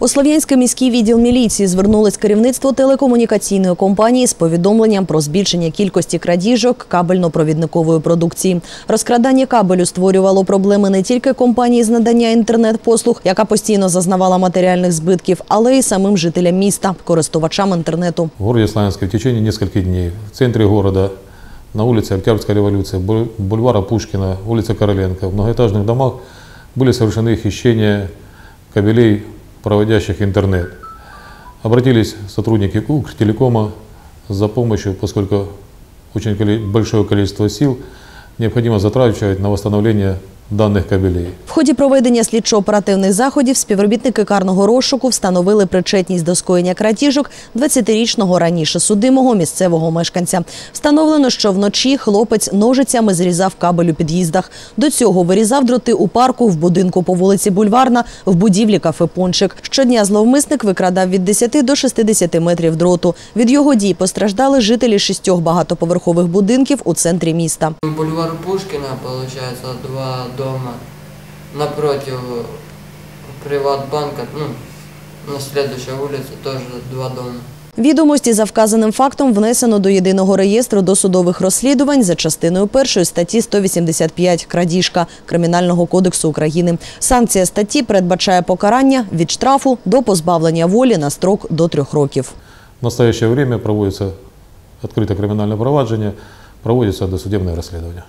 У Слов'янський міський відділ міліції звернулось керівництво телекомунікаційної компанії з повідомленням про збільшення кількості крадіжок кабельно-провідникової продукції. Розкрадання кабелю створювало проблеми не тільки компанії з надання інтернет-послуг, яка постійно зазнавала матеріальних збитків, але й самим жителям міста, користувачам інтернету. В городе Славянске в течение нескольких дней в центре города, на улице Октябрьской революции, буль- бульвара Пушкина, улица Короленко, в многоэтажных домах были совершены хищения кабелей, проводящих интернет. Обратились сотрудники Укртелекома за помощью, поскольку очень большое количество сил необходимо затрачивать на восстановление данных кабелей. В ході проведення слідчо-оперативних заходів співробітники карного розшуку встановили причетність до скоєння крадіжок 20-річного раніше судимого місцевого мешканця. Встановлено, що вночі хлопець ножицями зрізав кабель у під'їздах. До цього вирізав дроти у парку, в будинку по вулиці Бульварна, в будівлі кафе Пончик. Щодня зловмисник викрадав від 10 до 60 метрів дроту. Від його дій постраждали жителі шістьох багатоповерхових будинків у центрі міста. Бульвар Пушкина, получается, два дома. Напротив Приватбанка, ну, на следующей улице тоже два дома. Відомості за вказаним фактом внесено до єдиного реєстру досудових розслідувань за частиною першої статті 185 «Крадіжка» Кримінального кодексу України. Санкція статті передбачає покарання від штрафу до позбавлення волі на строк до трьох років. В настоящее время проводится открыто криминальное проваджение, проводится досудебное расследование.